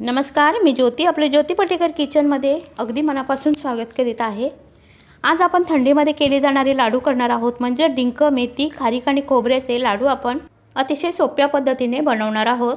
नमस्कार मी ज्योती आपले ज्योती पटेकर किचनमध्ये अगदी मनापासून स्वागत करीत आहे. आज आपण थंडीमध्ये केले जाणारे लाडू करणार आहोत. म्हणजे डिंक मेथी खारीक आणि खोबऱ्याचे लाडू आपण अतिशय सोप्या पद्धतीने बनवणार आहोत.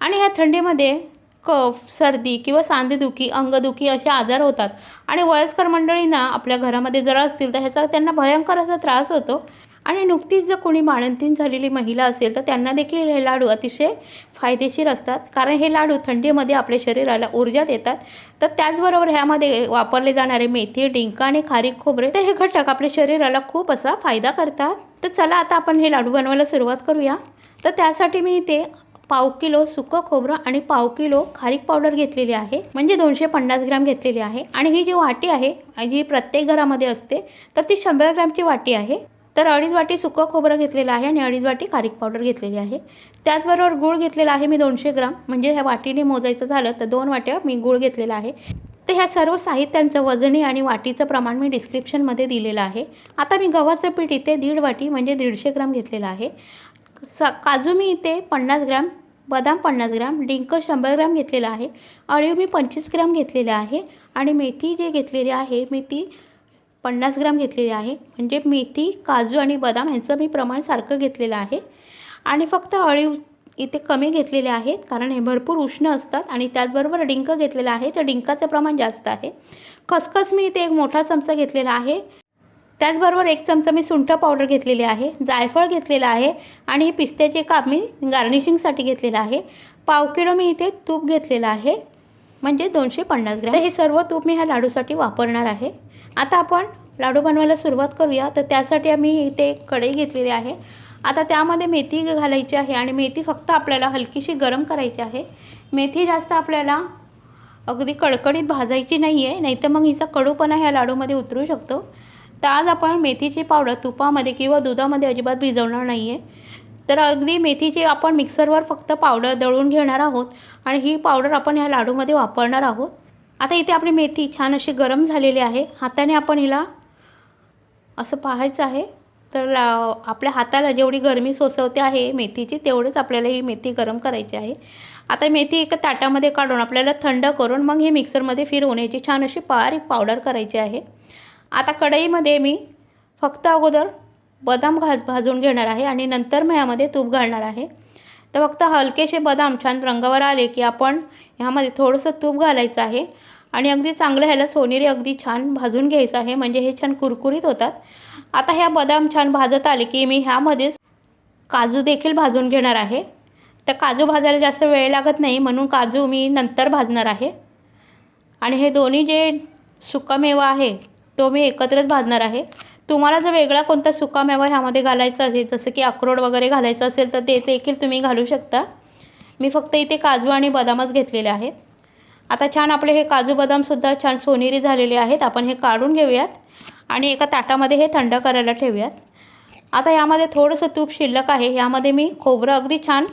आणि ह्या थंडीमध्ये कफ सर्दी किंवा सांधेदुखी अंगदुखी असे आजार होतात. आणि वयस्कर मंडळींना आपल्या घरामध्ये जर असतील तर ह्याचा त्यांना भयंकर असा त्रास होतो. आणि नुकतीच जर कोणी बाळंतीण झालेली महिला असेल तर त्यांना देखील हे लाडू अतिशय फायदेशीर असतात. कारण हे लाडू थंडीमध्ये आपल्या शरीराला ऊर्जा देतात. तर त्याचबरोबर ह्यामध्ये वापरले जाणारे मेथी डिंक आणि खारीक खोबरे तर हे घटक आपल्या शरीराला खूप असा फायदा करतात. तर चला आता आपण हे लाडू बनवायला सुरुवात करूया. तर त्यासाठी मी इथे पाव किलो सुकं खोबरं आणि पाव किलो खारीक पावडर घेतलेली आहे. म्हणजे दोनशे पन्नास ग्रॅम घेतलेली आहे. आणि ही जी वाटी आहे जी प्रत्येक घरामध्ये असते तर ती शंभर ग्रॅमची वाटी आहे. तर अडीच वाटी सुकं खोबरं घेतलेलं आहे आणि अडीच वाटी खारीक पावडर घेतलेली आहे. त्याचबरोबर गूळ घेतलेला आहे मी दोनशे ग्राम. म्हणजे ह्या वाटीने मोजायचं झालं तर दोन वाट्या मी गूळ घेतलेला आहे. तर ह्या सर्व साहित्यांचं वजनी आणि वाटीचं प्रमाण मी डिस्क्रिप्शनमध्ये दिलेलं आहे. आता मी गव्हाचं पीठ इथे दीड वाटी म्हणजे दीडशे ग्राम घेतलेलं आहे. स काजू मी इथे पन्नास ग्राम बदाम पन्नास ग्राम डिंक शंभर ग्राम घेतलेला आहे. अळीव मी पंचवीस ग्राम घेतलेले आहे. आणि मेथी जे घेतलेली आहे मी ती पन्नास ग्राम घेतलेली आहे. म्हणजे मेथी काजू आणि बदाम ह्यांचं मी प्रमाण सारखं घेतलेलं आहे. आणि फक्त अळीव इथे कमी घेतलेले आहेत. कारण हे भरपूर उष्ण असतात आणि त्याचबरोबर डिंक घेतलेलं आहे. तर डिंकाचं प्रमाण जास्त आहे. खसखस मी इथे एक मोठा चमचा घेतलेला आहे. त्याचबरोबर एक चमचा मी सुंठ पावडर घेतलेली आहे. जायफळ घेतलेलं आहे. आणि हे पिस्त्याचे काप मी गार्निशिंगसाठी घेतलेलं आहे. पाव किलो मी इथे तूप घेतलेलं आहे. म्हणजे दोनशे पन्नास ग्रॅम. तर हे सर्व तूप मी ह्या लाडूसाठी वापरणार आहे. आता आपण लाडू बनवायला सुरुवात करूया. तर त्यासाठी आम्ही इथे कढई घेतलेली आहे. आता त्यामध्ये मेथी घालायची आहे आणि मेथी फक्त आपल्याला हलकीशी गरम करायची आहे. मेथी जास्त आपल्याला अगदी कडकडीत भाजायची नाही आहे नाही तर मग हिचा कडूपणा ह्या लाडूमध्ये उतरू शकतो. तर आज आपण मेथीची पावडर तुपामध्ये किंवा दुधामध्ये अजिबात भिजवणार नाही आहे तर अगदी मेथीची आपण मिक्सरवर फक्त पावडर दळून घेणार आहोत आणि ही पावडर आपण ह्या लाडूमध्ये वापरणार आहोत. आता इथे आपली मेथी छान अशी गरम झालेली आहे. हाताने आपण हिला असं पाहायचं आहे. तर ला आपल्या हाताला जेवढी गरमी सोसवते आहे मेथीची तेवढेच आपल्याला ही मेथी गरम करायची आहे. आता मेथी एका ताटामध्ये काढून आपल्याला थंड करून मग हे मिक्सरमध्ये फिरवून याची छान अशी बारीक पावडर करायची आहे. आता कढईमध्ये मी फक्त अगोदर बदाम घा भाजून घेणार आहे आणि नंतर मग ह्यामध्ये तूप घालणार आहे. तर फक्त हलकेसे बदाम छान रंगावर आले की आपण ह्यामध्ये थोडंसं तूप घालायचं आहे. आणि अगदी चांगलं ह्याला सोनेरी अगदी छान भाजून घ्यायचं आहे. म्हणजे हे छान कुरकुरीत होतात. आता ह्या बदाम छान भाजत आले की मी ह्यामध्येच काजू देखील भाजून घेणार आहे. तर काजू भाजायला जास्त वेळ लागत नाही म्हणून काजू मी नंतर भाजणार आहे. आणि हे दोन्ही जे सुकामेवा आहे तो मी एकत्रच भाजणार आहे. तुम्हाला जर वेगळा कोणता सुकामेवा ह्यामध्ये घालायचा असेल जसं की अक्रोड वगैरे घालायचं असेल तर ते देखील तुम्ही घालू शकता. मी फक्त इथे काजू आणि बदामच घेतलेले आहेत. आता छान आपले हे काजू बदामसुद्धा छान सोनेरी झालेले आहेत. आपण हे काढून घेऊयात आणि एका ताटामध्ये हे थंड करायला ठेवूयात. आता यामध्ये थोडंसं तूप शिल्लक आहे. यामध्ये मी खोबरं अगदी छान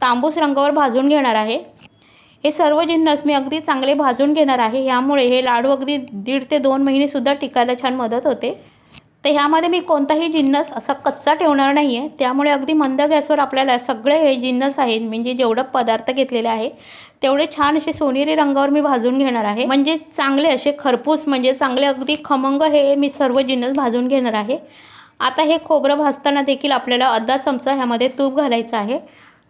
तांबूस रंगावर भाजून घेणार आहे. हे सर्व जिन्नस मी अगदी चांगले भाजून घेणार आहे. यामुळे हे लाडू अगदी दीड ते दोन महिनेसुद्धा टिकायला छान मदत होते. तर ह्यामध्ये मी कोणताही जिन्नस असा कच्चा ठेवणार नाही आहे त्यामुळे अगदी मंद गॅसवर आपल्याला सगळे हे जिन्नस आहेत म्हणजे जेवढं पदार्थ घेतलेले आहे तेवढे छान असे सोनेरी रंगावर मी भाजून घेणार आहे. म्हणजे चांगले असे खरपूस म्हणजे चांगले अगदी खमंग हे मी सर्व जिन्नस भाजून घेणार आहे. आता हे खोबरं भाजताना देखील आपल्याला अर्धा चमचा ह्यामध्ये तूप घालायचं आहे.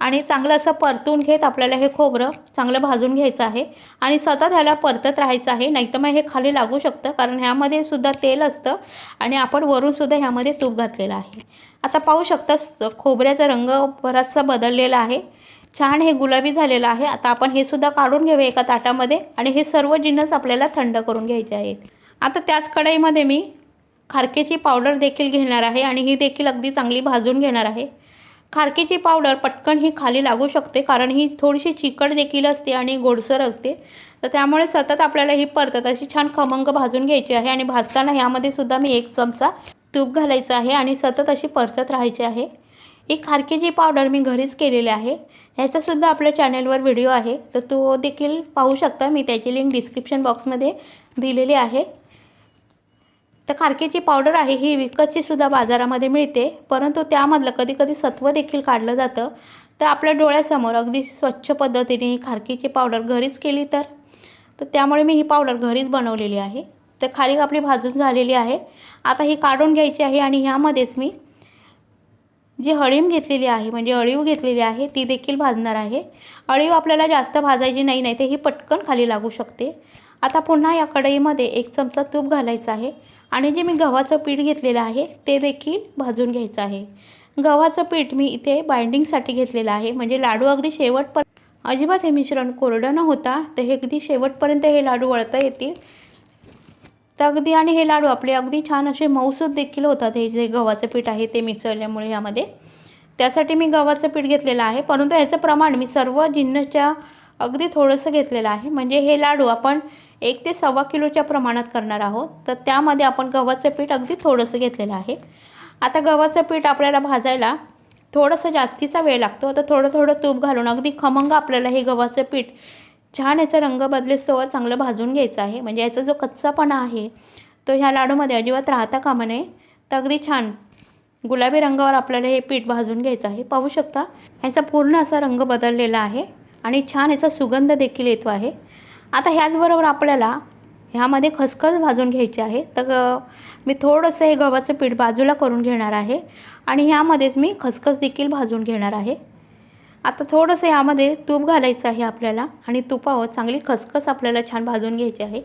आणि चांगलं असं परतून घेत आपल्याला हे खोबरं चांगलं भाजून घ्यायचं आहे. आणि सतत ह्याला परतत राहायचं आहे. नाहीतर मग हे खाली लागू शकतं कारण ह्यामध्ये सुद्धा तेल असतं आणि आपण वरूनसुद्धा ह्यामध्ये तूप घातलेलं आहे. आता पाहू शकता खोबऱ्याचा रंग बराचसा बदललेला आहे. छान हे गुलाबी झालेलं आहे. आता आपण हे सुद्धा काढून घेऊया एका ताटामध्ये आणि हे सर्व जिन्नस आपल्याला थंड करून घ्यायचे आहेत. आता त्याच कढईमध्ये मी खारकेची पावडर देखील घेणार आहे आणि ही देखील अगदी चांगली भाजून घेणार आहे. खारकेची पावडर पटकन ही खाली लागू शकते कारण ही थोडीशी चिकट देखील असते आणि गोडसर असते. तर त्यामुळे सतत आपल्याला ही परतत अशी छान खमंग भाजून घ्यायची आहे आणि भाजताना ह्यामध्ये सुद्धा मी एक चमचा तूप घालायचं आहे आणि सतत अशी परतत राहायची आहे. ही खारकेची पावडर मी घरीच केलेली आहे. ह्याचासुद्धा आपल्या चॅनलवर व्हिडिओ आहे. तर तो देखील पाहू शकता. मी त्याची लिंक डिस्क्रिप्शन बॉक्समध्ये दिलेली आहे. तर खारकेची पावडर आहे ही विकतची सुद्धा बाजारामध्ये मिळते. परंतु त्यामधलं कधीकधी सत्व देखील काढलं जातं. तर आपल्या डोळ्यासमोर अगदी स्वच्छ पद्धतीने खारकीची पावडर घरीच केली तर. तर त्यामुळे मी ही पावडर घरीच बनवलेली आहे. तर खारीक आपली भाजून झालेली आहे. आता ही काढून घ्यायची आहे आणि ह्यामध्येच मी जी हळीम घेतलेली आहे म्हणजे अळीव घेतलेली आहे ती देखील भाजणार आहे. अळीव आपल्याला जास्त भाजायची नाही नाही तर ही पटकन खाली लागू शकते. आता पुन्हा या कढईमध्ये एक चमचा तूप घालायचं आहे. आणि जे मी गव्हाचं पीठ घेतलेलं आहे ते देखील भाजून घ्यायचं आहे. गव्हाचं पीठ मी इथे बाइंडिंगसाठी घेतलेलं आहे. म्हणजे लाडू अगदी शेवटपर्यंत अजिबात हे मिश्रण कोरडं न होता तर हे अगदी शेवटपर्यंत हे लाडू वळता येतील. तर अगदी आणि हे लाडू आपले अगदी छान असे मऊसूद देखील होतात हे जे गव्हाचं पीठ आहे ते मिसळल्यामुळे ह्यामध्ये त्यासाठी मी गव्हाचं पीठ घेतलेलं आहे. परंतु ह्याचं प्रमाण मी सर्व जिन्नसच्या अगदी थोडंसं घेतलेलं आहे. म्हणजे हे लाडू आपण एक ते सव्वा किलोच्या प्रमाणात करणार आहोत. तर त्यामध्ये आपण गव्हाचं पीठ अगदी थोडंसं घेतलेलं आहे. आता गव्हाचं पीठ आपल्याला भाजायला थोडंसं जास्तीचा वेळ लागतो. आता थोडं थोडं तूप घालून अगदी खमंग आपल्याला हे गव्हाचं पीठ छान याचा रंग बदलेस्तोवर चांगलं भाजून घ्यायचं आहे. म्हणजे याचा जो कच्चापणा आहे तो ह्या लाडूमध्ये अजिबात राहता कामा नये. तर अगदी छान गुलाबी रंगावर आपल्याला हे पीठ भाजून घ्यायचं आहे. पाहू शकता ह्याचा पूर्ण असा रंग बदललेला आहे. आणि छान याचा सुगंध देखील येतो आहे. आता ह्याचबरोबर आपल्याला ह्यामध्ये खसखस भाजून घ्यायची आहे. तर मी थोडंसं हे गव्हाचं पीठ बाजूला करून घेणार आहे आणि ह्यामध्येच मी खसखस देखील भाजून घेणार आहे. आता थोडंसं यामध्ये तूप घालायचं आहे आपल्याला आणि तुपावर चांगली खसखस आपल्याला छान भाजून घ्यायची आहे.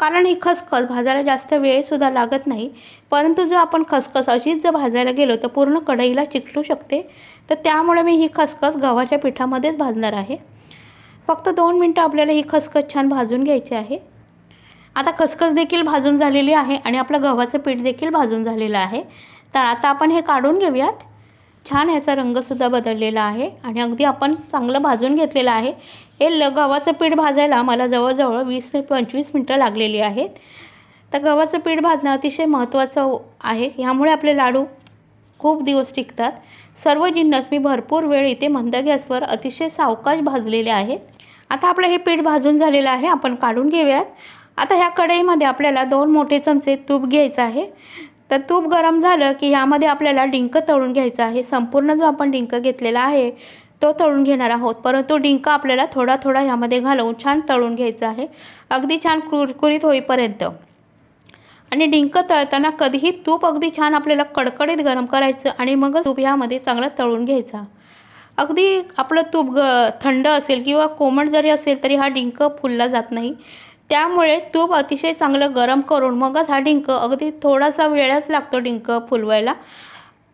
कारण ही खसखस भाजायला जास्त वेळसुद्धा लागत नाही. परंतु जर आपण खसखस अशीच जर भाजायला गेलो तर पूर्ण कढईला चिकटू शकते. तर त्यामुळे मी ही खसखस गव्हाच्या पिठामध्येच भाजणार आहे. फक्त दोन मिनटं आपल्याला ही खसखस छान भाजून घ्यायची आहे. आता खसखस देखील भाजून झालेली आहे आणि आपलं गव्हाचं पीठ देखील भाजून झालेलं आहे. तर आता आपण हे काढून घेऊयात. छान ह्याचा रंगसुद्धा बदललेला आहे आणि अगदी आपण चांगलं भाजून घेतलेलं आहे. हे ल गव्हाचं पीठ भाजायला मला जवळजवळ वीस ते पंचवीस मिनटं लागलेली आहेत. तर गव्हाचं पीठ भाजणं अतिशय महत्त्वाचं आहे. ह्यामुळे आपले लाडू खूप दिवस टिकतात. सर्व जिन्नस मी भरपूर वेळ इथे मंद गॅसवर अतिशय सावकाश भाजलेले आहेत. आता आपलं हे पीठ भाजून झालेलं आहे आपण काढून घेऊयात. आता ह्या कढईमध्ये आपल्याला दोन मोठे चमचे तूप घ्यायचं आहे. तर तूप गरम झालं की ह्यामध्ये आपल्याला डिंक तळून घ्यायचं आहे. संपूर्ण जो आपण डिंक घेतलेला आहे तो तळून घेणार आहोत. परंतु डिंक आपल्याला थोडा थोडा ह्यामध्ये घालवून छान तळून घ्यायचा आहे. अगदी छान कुरकुरीत होईपर्यंत. आणि डिंक तळताना कधीही तूप अगदी छान आपल्याला कडकडीत गरम करायचं आणि मगच तूप ह्यामध्ये चांगलं तळून घ्यायचा. अगदी आपलं तूप ग थंड असेल किंवा कोमट जरी असेल तरी हा डिंक फुलला जात नाही. त्यामुळे तूप अतिशय चांगलं गरम करून मगच हा डिंक अगदी थोडासा वेळच लागतो डिंक फुलवायला.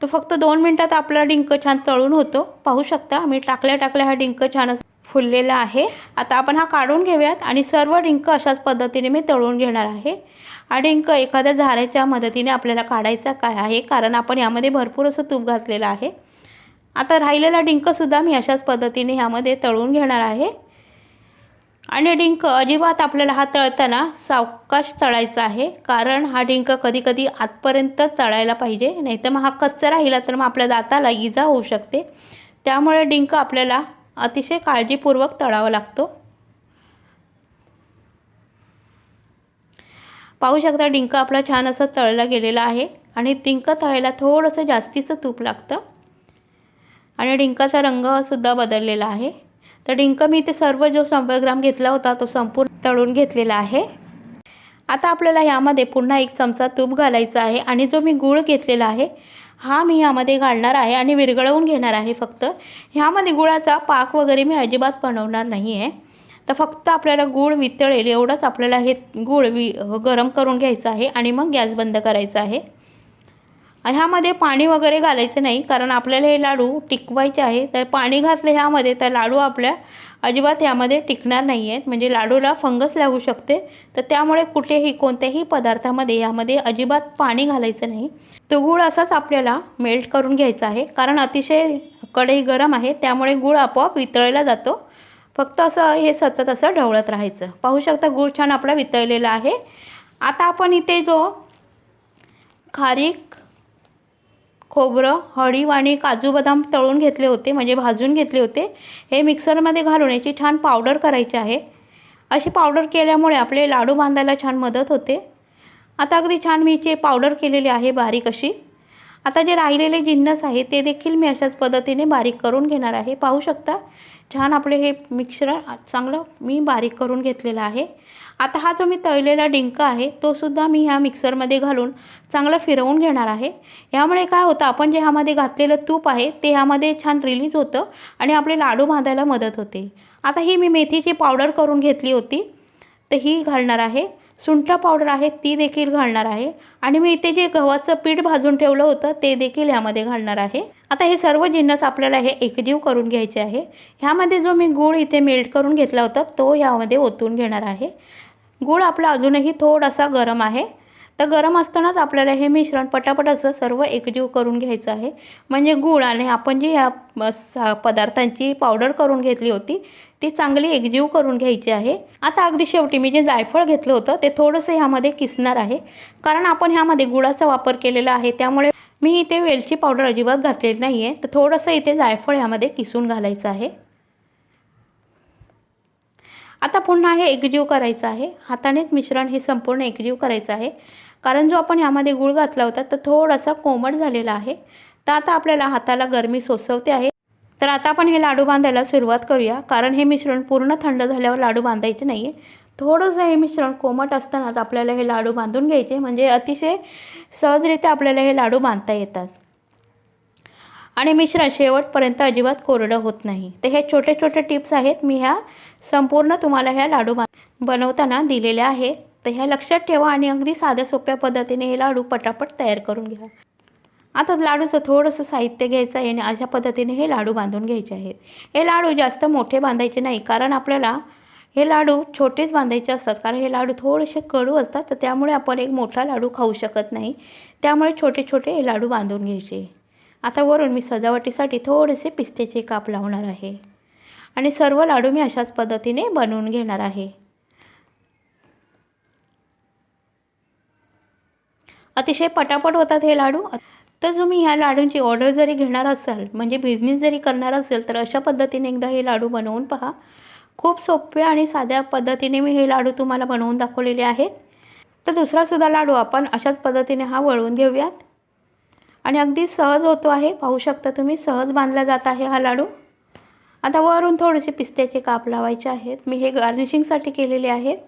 तो फक्त दोन मिनटात आपला डिंक छान तळून होतो. पाहू शकता मी टाकल्या टाकल्या हा डिंक छान असा फुललेला आहे. आता आपण हा काढून घेऊयात आणि सर्व डिंक अशाच पद्धतीने मी तळून घेणार आहे. हा डिंक एखाद्या झाऱ्याच्या मदतीने आपल्याला काढायचा काय आहे? कारण आपण यामध्ये भरपूर असं तूप घातलेलं आहे. आता राहिलेला डिंकसुद्धा मी अशाच पद्धतीने ह्यामध्ये तळून घेणार आहे. आणि डिंक अजिबात आपल्याला हा तळताना सावकाश तळायचा आहे. कारण हा डिंक कधी कधी आतपर्यंत तळायला पाहिजे. नाही तर मग हा कच्चा राहिला तर मग आपल्या दाताला इजा होऊ शकते. त्यामुळे डिंक आपल्याला अतिशय काळजीपूर्वक तळावा लागतो. पाहू शकता डिंक आपला छान असं तळला गेलेला आहे आणि डिंक तळायला थोडंसं जास्तीचं तूप लागतं. आणि डिंकाचा रंगसुद्धा बदललेला आहे. तर डिंक मी ते सर्व जो शंभर ग्राम घेतला होता तो संपूर्ण तळून घेतलेला आहे. आता आपल्याला यामध्ये पुन्हा एक चमचा तूप घालायचा आहे आणि जो मी गूळ घेतलेला आहे हा मी यामध्ये घालणार आहे आणि विरघळवून घेणार आहे फक्त. ह्यामध्ये गुळाचा पाक वगैरे मी अजिबात बनवणार नाही आहे तर फक्त आपल्याला गूळ वितळेल एवढंच आपल्याला हे गूळ वि गरम करून घ्यायचं आहे आणि मग गॅस बंद करायचा आहे. ह्यामध्ये पाणी वगैरे घालायचं नाही कारण आपल्याला हे लाडू टिकवायचे आहे. तर पाणी घासले ह्यामध्ये तर लाडू आपल्या अजिबात ह्यामध्ये टिकणार नाही आहेत म्हणजे लाडूला फंगस लागू शकते. तर त्यामुळे कुठेही कोणत्याही पदार्थामध्ये यामध्ये अजिबात पाणी घालायचं नाही. तो गूळ असाच आपल्याला मेल्ट करून घ्यायचा आहे. कारण अतिशय कढई गरम आहे त्यामुळे गूळ आपोआप वितळला जातो. फक्त असं हे सतत असं ढवळत राहायचं. पाहू शकता गूळ छान आपला वितळलेला आहे. आता आपण इथे जो खारीक खोबरं हळीव आणि काजू बदाम तळून घेतले होते म्हणजे भाजून घेतले होते. हे मिक्सरमध्ये घालून याची छान पावडर करायची आहे. अशी पावडर केल्यामुळे आपले लाडू बांधायला छान मदत होते. आता अगदी छान मी जे पावडर केलेली आहे बारीक अशी. आता जे राहिलेले जिन्नस आहे ते देखील मी अशाच पद्धतीने बारीक करून घेणार आहे. पाहू शकता छान आपले हे मिक्सर चांगलं मी बारीक करून घेतलेलं आहे. आता हा जो मी तळलेला डिंक आहे तो सुद्धा मी ह्या मिक्सरमध्ये घालून चांगलं फिरवून घेणार आहे. ह्यामुळे काय होतं आपण जे ह्यामध्ये घातलेलं तूप आहे ते ह्यामध्ये छान रिलीज होतं आणि आपले लाडू बांधायला मदत होते. आता ही मी मेथीची पावडर करून घेतली होती तर ही घालणार आहे. सुंठ पावडर आहे ती देखील घालणार आहे. आणि मी इथे जे गव्हाचं पीठ भाजून ठेवलं होतं ते देखील ह्यामध्ये घालणार आहे. आता हे सर्व जिन्नस आपल्याला हे एकजीव करून घ्यायचे आहे. ह्यामध्ये जो मी गूळ इथे मेल्ट करून घेतला होता तो ह्यामध्ये ओतून घेणार आहे. गूळ आपला अजूनही थोडासा गरम आहे. तर गरम असतानाच आपल्याला हे मिश्रण पटापट असं सर्व एकजीव करून घ्यायचं आहे. म्हणजे गूळ आणि आपण जी ह्या पदार्थांची पावडर करून घेतली होती ती चांगली एकजीव करून घ्यायची आहे. आता अगदी शेवटी मी जे जायफळ घेतलं होतं ते थोडंसं ह्यामध्ये किसणार आहे. कारण आपण ह्यामध्ये गुळाचा वापर केलेला आहे त्यामुळे मी इथे वेलची पावडर अजिबात घातलेली नाही आहे तर थोडंसं इथे जायफळ ह्यामध्ये किसून घालायचं आहे. आता पुन्हा हे एकजीव करायचं आहे. हातानेच मिश्रण हे संपूर्ण एकजीव करायचं आहे. कारण जो आपण यामध्ये गूळ घातला होता तर थोडासा कोमट झालेला आहे. तर आता आपल्याला हाताला गरमी सोसवते आहे. तर आता आपण हे लाडू बांधायला सुरुवात करूया. कारण हे मिश्रण पूर्ण थंड झाल्यावर लाडू बांधायचे नाही आहे थोडंसं हे मिश्रण कोमट असतानाच आपल्याला हे लाडू बांधून घ्यायचे. म्हणजे अतिशय सहजरित्या आपल्याला हे लाडू बांधता येतात. आणि मिश्रण शेवटपर्यंत अजिबात कोरडं होत नाही. तर हे छोटे छोटे टिप्स आहेत मी ह्या संपूर्ण तुम्हाला ह्या लाडू बनवताना दिलेल्या आहेत. तर ह्या लक्षात ठेवा आणि अगदी साध्या सोप्या पद्धतीने हे लाडू पटापट तयार करून घ्या. आता लाडूचं थोडंसं साहित्य घ्यायचं आहे आणि अशा पद्धतीने हे लाडू बांधून घ्यायचे आहेत. हे लाडू जास्त मोठे बांधायचे नाही कारण आपल्याला हे लाडू छोटेच बांधायचे असतात. कारण हे लाडू थोडेसे कडू असतात तर त्यामुळे आपण एक मोठा लाडू खाऊ शकत नाही. त्यामुळे छोटे छोटे हे लाडू बांधून घ्यायचे. आता वरून मी सजावटीसाठी थोडेसे पिस्त्याचे काप लावणार आहे. आणि सर्व लाडू मी अशाच पद्धतीने बनवून घेणार आहे. अतिशय पटापट होतात हे लाडू. तर तुम्ही ह्या लाडूंची ऑर्डर जरी घेणार असाल म्हणजे बिझनेस जरी करणार असेल तर अशा पद्धतीने एकदा हे लाडू बनवून पहा. खूप सोप्या आणि साध्या पद्धतीने मी हे लाडू तुम्हाला बनवून दाखवलेले आहेत. तर दुसरासुद्धा लाडू आपण अशाच पद्धतीने हा वळवून घेऊयात. आणि अगदी सहज होतो आहे. पाहू शकता तुम्ही सहज बांधला जात आहे हा लाडू. आता वरून थोडेसे पिस्त्याचे काप लावायचे आहेत. मी हे गार्निशिंगसाठी केलेले आहेत.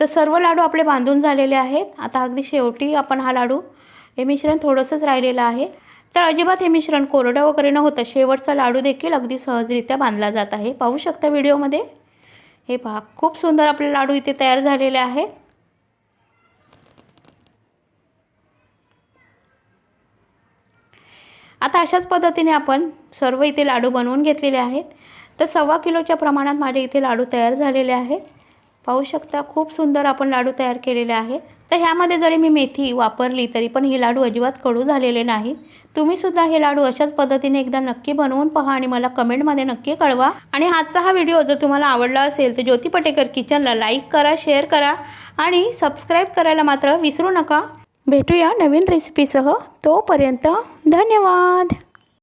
तर सर्व लाडू आपले बांधून झालेले आहेत. आता अगदी शेवटी आपण हा लाडू हे मिश्रण थोडंसंच राहिलेलं आहे. तर अजिबात हे मिश्रण कोरडं वगैरे न होतं शेवटचा लाडू देखील अगदी सहजरित्या बांधला जात आहे. पाहू शकता व्हिडिओमध्ये. हे पहा खूप सुंदर आपले लाडू इथे तयार झालेले आहेत. आता अशाच पद्धतीने आपण सर्व इथे लाडू बनवून घेतलेले आहेत. तर सव्वा किलोच्या प्रमाणात माझे इथे लाडू तयार झालेले आहेत. पाहू शकता खूप सुंदर आपण लाडू तयार केलेले आहेत. तर ह्यामध्ये जरी मी मेथी वापरली तरी पण हे लाडू अजिबात कडू झालेले नाही तुम्हीसुद्धा हे लाडू अशाच पद्धतीने एकदा नक्की बनवून पहा आणि मला कमेंटमध्ये नक्की कळवा. आणि आजचा हा व्हिडिओ जर तुम्हाला आवडला असेल तर ज्योती पटेकर किचनला लाईक करा शेअर करा आणि सबस्क्राईब करायला मात्र विसरू नका. भेटूया नवीन रेसिपीसह तोपर्यंत धन्यवाद.